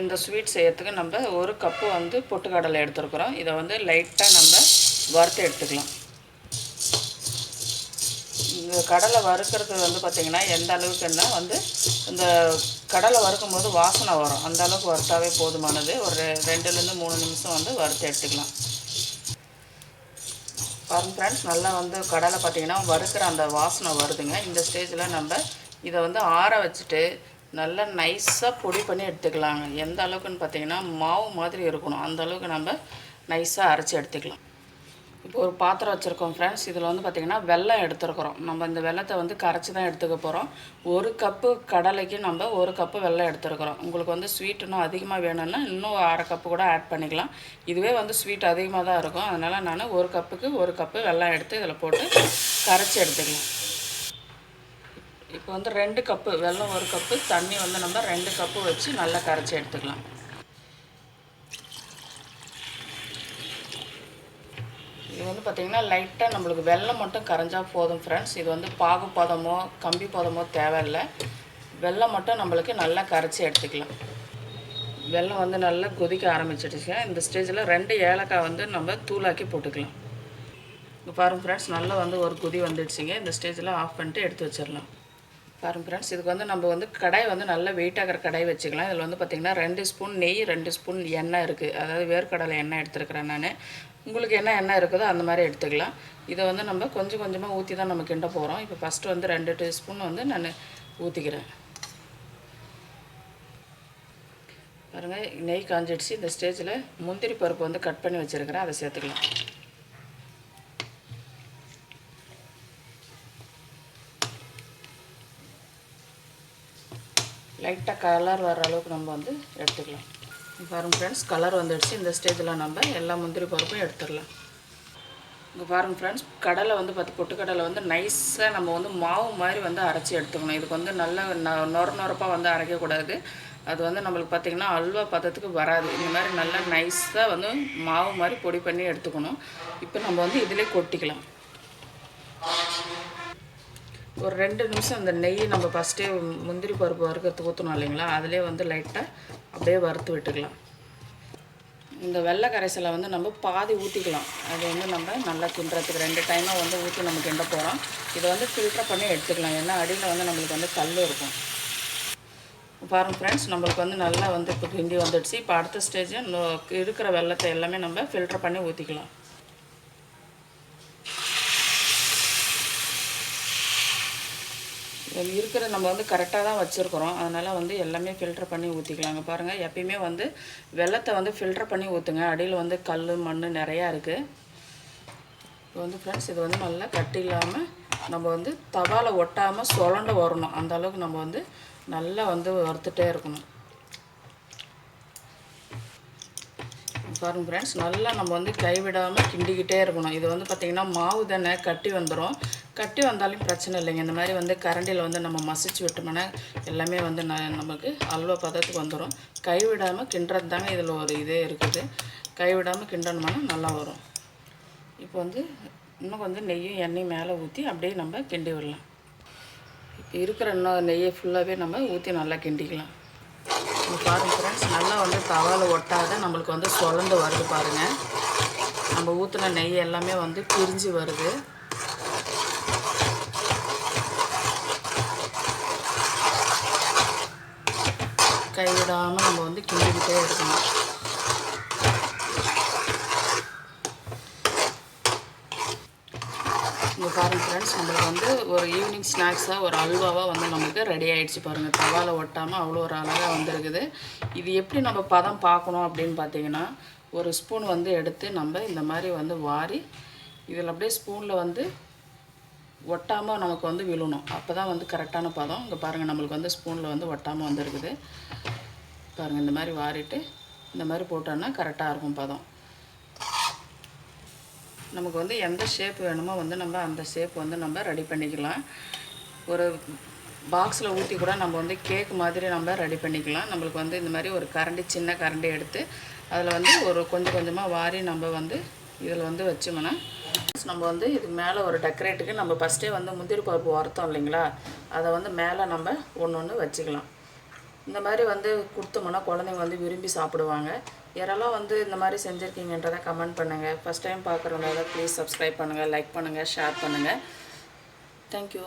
இந்த ஸ்வீட் செய்யறதுக்கு நம்ம ஒரு கப்பு வந்து பொட்டுக்கடலை எடுத்துருக்குறோம். இதை வந்து லைட்டாக நம்ம வறுத்து எடுத்துக்கலாம். இந்த கடலை வறுக்கிறது வந்து பார்த்திங்கன்னா எந்த அளவுக்குன்னா வந்து இந்த கடலை வறுக்கும் போது வாசனை வரும். அந்த அளவுக்கு வறுத்தாவே போதுமானது. ஒரு ரெண்டுலேருந்து மூணு நிமிஷம் வந்து வறுத்து எடுத்துக்கலாம். பாருங்க ஃப்ரெண்ட்ஸ் நல்லா வந்து கடலை பார்த்தீங்கன்னா வறுக்கிற அந்த வாசனை வருதுங்க. இந்த ஸ்டேஜில் நம்ம இதை வந்து ஆற வச்சுட்டு நல்லா நைஸாக பொடி பண்ணி எடுத்துக்கலாங்க. எந்த அளவுக்குன்னு பார்த்தீங்கன்னா மாவு மாதிரி இருக்கணும். அந்த அளவுக்கு நம்ம நைஸாக அரைச்சி எடுத்துக்கலாம். இப்போ ஒரு பாத்திரம் வச்சுருக்கோம் ஃப்ரெண்ட்ஸ் இதில் வந்து பார்த்திங்கன்னா வெல்லம் எடுத்துருக்குறோம். நம்ம இந்த வெல்லத்தை வந்து கரைச்சி தான் எடுத்துக்க போகிறோம் ஒரு கப்பு கடலைக்கு நம்ம ஒரு கப்பு வெள்ளம் எடுத்துருக்குறோம். உங்களுக்கு வந்து ஸ்வீட் இன்னும் அதிகமாக வேணும்னா இன்னும் அரை கப்பு கூட ஆட் பண்ணிக்கலாம். இதுவே வந்து ஸ்வீட் அதிகமாக தான் இருக்கும். அதனால் நான் ஒரு கப்புக்கு ஒரு கப்பு வெல்லம் எடுத்து இதில் போட்டு கரைச்சி எடுத்துக்கலாம். இப்போ வந்து ரெண்டு கப்பு வெல்லம் ஒரு கப்பு தண்ணி வந்து நம்ம ரெண்டு கப்பு வச்சு நல்லா கரைச்சி எடுத்துக்கலாம். இது வந்து பார்த்திங்கன்னா லைட்டாக நம்மளுக்கு வெல்லம் மட்டும் கரைஞ்சால் போதும் ஃப்ரெண்ட்ஸ் இது வந்து பாகு பதமோ கம்பி பதமோ தேவையில்லை. வெல்லம் மட்டும் நம்மளுக்கு நல்லா கரைச்சி எடுத்துக்கலாம். வெல்லம் வந்து நல்லா கொதிக்க ஆரம்பிச்சிடுச்சு. இந்த ஸ்டேஜில் ரெண்டு ஏலக்காய் வந்து நம்ம தூளாக்கி போட்டுக்கலாம். இப்போ பாருங்கள் ஃப்ரெண்ட்ஸ் நல்லா வந்து ஒரு கொதி வந்துடுச்சுங்க. இந்த ஸ்டேஜில் ஆஃப் பண்ணிட்டு எடுத்து வச்சிடலாம். பாருங்க ஃப்ரெண்ட்ஸ் இதுக்கு வந்து நம்ம வந்து கடாய் வந்து நல்லா வெயிட் ஆகிற கடாய் வச்சுக்கலாம். இதில் வந்து பார்த்திங்கன்னா ரெண்டு ஸ்பூன் நெய் ரெண்டு ஸ்பூன் எண்ணெய் இருக்குது அதாவது வேர்க்கடலை எண்ணெய் எடுத்துருக்கிறேன் நான். உங்களுக்கு என்ன எண்ணெய் இருக்குதோ அந்த மாதிரி எடுத்துக்கலாம். இதை வந்து நம்ம கொஞ்சம் கொஞ்சமாக ஊற்றி தான் நம்ம கிண்ட போகிறோம் இப்போ ஃபஸ்ட்டு வந்து ரெண்டு டீஸ்பூன் வந்து நான் ஊற்றிக்கிறேன் பாருங்கள் நெய் காஞ்சிடுச்சு. இந்த ஸ்டேஜில் முந்திரி பருப்பு வந்து கட் பண்ணி வச்சுருக்கிறேன். அதை சேர்த்துக்கலாம். லைட்டாக கலர் வர அளவுக்கு நம்ம வந்து எடுத்துக்கலாம். இங்க ஃப்ரெண்ட்ஸ் கலர் வந்துடுச்சு. இந்த ஸ்டேஜில் நம்ம எல்லா முந்திரி பருப்பும் எடுத்துடலாம். இங்கே பாருங்கள் ஃப்ரெண்ட்ஸ் கடலை வந்து பார்த்து பொட்டுக்கடலை வந்து நைஸாக நம்ம வந்து மாவு மாதிரி வந்து அரைச்சி எடுத்துக்கணும். இதுக்கு வந்து நல்லா நொர நொரப்பாக வந்து அரைக்கக்கூடாது. அது வந்து நம்மளுக்கு பார்த்திங்கன்னா அல்வா பதத்துக்கு வராது. இந்த மாதிரி நல்லா நைஸாக வந்து மாவு மாதிரி பொடி பண்ணி எடுத்துக்கணும். இப்போ நம்ம வந்து இதிலே கொட்டிக்கலாம். ஒரு ரெண்டு நிமிஷம் அந்த நெய் நம்ம ஃபஸ்ட்டே முந்திரி பருப்பு வறுக்கிறதுக்கு ஊற்றணும் இல்லைங்களா? அதிலே வந்து லைட்டாக அப்படியே வறுத்து விட்டுக்கலாம். இந்த வெள்ளை கரைசலை வந்து நம்ம பாதி ஊற்றிக்கலாம் அது வந்து நம்ம நல்லா கிண்டுறதுக்கு ரெண்டு டைமாக வந்து ஊற்றி நம்ம கிண்ட போகிறோம் இதை வந்து ஃபில்டர் பண்ணி எடுத்துக்கலாம். ஏன்னா அடியில் வந்து நம்மளுக்கு வந்து கல் இருக்கும். பாருங்கள் ஃப்ரெண்ட்ஸ் நம்மளுக்கு வந்து நல்லா வந்து இப்போ கிண்டி வந்துடுச்சு. இப்போ அடுத்த ஸ்டேஜ் இருக்கிற வெள்ளத்தை எல்லாமே நம்ம ஃபில்டர் பண்ணி ஊற்றிக்கலாம் இருக்கிற நம்ம வந்து கரெக்டாக தான் வச்சுருக்குறோம். அதனால் வந்து எல்லாமே ஃபில்டர் பண்ணி ஊற்றிக்கலாங்க பாருங்கள் எப்பயுமே வந்து வெள்ளத்தை வந்து ஃபில்டர் பண்ணி ஊற்றுங்க அடியில் வந்து கல் மண் நிறையா இருக்குது இப்போ வந்து ஃப்ரெண்ட்ஸ் இது வந்து நல்லா கட்டி இல்லாமல் நம்ம வந்து தவால ஒட்டாமல் சுழண்டு வரணும். அந்த அளவுக்கு நம்ம வந்து நல்லா வந்து வறுத்துட்டே இருக்கணும். பாருங்க ஃப்ரெண்ட்ஸ் நல்லா நம்ம வந்து கைவிடாமல் கிண்டிக்கிட்டே இருக்கணும். இது வந்து பார்த்திங்கன்னா மாவு தானே கட்டி வந்துடும் கட்டி வந்தாலும் பிரச்சனை இல்லைங்க. இந்த மாதிரி வந்து கரண்டியில் வந்து நம்ம மசிச்சு விட்டோம்னா எல்லாமே வந்து ந நமக்கு அல்வா பதத்துக்கு வந்துடும் கைவிடாமல் கிண்டுறது தாங்க இதில் ஒரு இதே இருக்குது. கைவிடாமல் கிண்டணுமானா நல்லா வரும். இப்போ வந்து இன்னும் கொஞ்சம் நெய்யும் எண்ணெயும் மேலே ஊற்றி அப்படியே நம்ம கிண்டி விடலாம். இப்போ இருக்கிற இன்னும் நெய்யை ஃபுல்லாகவே நம்ம ஊற்றி நல்லா கிண்டிக்கலாம். இப்போ பாருங்கள் ஃப்ரெண்ட்ஸ் நல்லா வந்து தவால ஒட்டாத நம்மளுக்கு வந்து சுழந்து வருது பாருங்கள் நம்ம ஊற்றின நெய் எல்லாமே வந்து பிரிஞ்சு வருது. கைவிடாமல் நம்ம வந்து கிண்டிக்கிட்டே இருக்கணும். இங்கே பாருங்க ஃப்ரெண்ட்ஸ் நம்மளுக்கு வந்து ஒரு ஈவினிங் ஸ்நாக்ஸாக ஒரு அல்வாவாக வந்து நமக்கு ரெடி ஆகிடுச்சு பாருங்கள் தவாவில் ஒட்டாமல் அவ்வளோ ஒரு அழகாக வந்திருக்குது. இது எப்படி நம்ம பதம் பார்க்கணும் அப்படின்னு பார்த்தீங்கன்னா ஒரு ஸ்பூன் வந்து எடுத்து நம்ம இந்த மாதிரி வந்து வாரி இதில் அப்படியே ஸ்பூனில் வந்து ஒட்டாமல் நமக்கு வந்து விழுணும். அப்போ தான் வந்து கரெக்டான பதம். இங்கே பாருங்கள் நம்மளுக்கு வந்து ஸ்பூனில் வந்து ஒட்டாமல் வந்திருக்குது. பாருங்கள் இந்த மாதிரி வாரிட்டு இந்த மாதிரி போட்டோன்னா கரெக்டாக இருக்கும் பதம். நமக்கு வந்து எந்த ஷேப் வேணுமோ வந்து நம்ம அந்த ஷேப் வந்து நம்ம ரெடி பண்ணிக்கலாம். ஒரு பாக்ஸில் ஊற்றி கூட நம்ம வந்து கேக் மாதிரி நம்ம ரெடி பண்ணிக்கலாம். நம்மளுக்கு வந்து இந்த மாதிரி ஒரு கரண்டி சின்ன கரண்டி எடுத்து அதில் வந்து ஒரு கொஞ்சம் கொஞ்சமாக வாரி நம்ம வந்து இதில் வந்து வச்சோம்னா நம்ம வந்து இதுக்கு மேலே ஒரு டெக்கரேட்டுக்கு நம்ம ஃபஸ்ட்டே வந்து முந்திரி பருப்பு வறுத்தோம் இல்லைங்களா? அதை வந்து மேலே நம்ம ஒன்று ஒன்று வச்சுக்கலாம். இந்த மாதிரி வந்து கொடுத்தோம்னா குழந்தைங்க வந்து விரும்பி சாப்பிடுவாங்க. யாரெல்லாம் வந்து இந்த மாதிரி செஞ்சுருக்கீங்கன்றதை கமெண்ட் பண்ணுங்கள் ஃபஸ்ட் டைம் பார்க்குறவங்க ப்ளீஸ் சப்ஸ்கிரைப் பண்ணுங்கள் லைக் பண்ணுங்கள் ஷேர் பண்ணுங்கள் தேங்க்யூ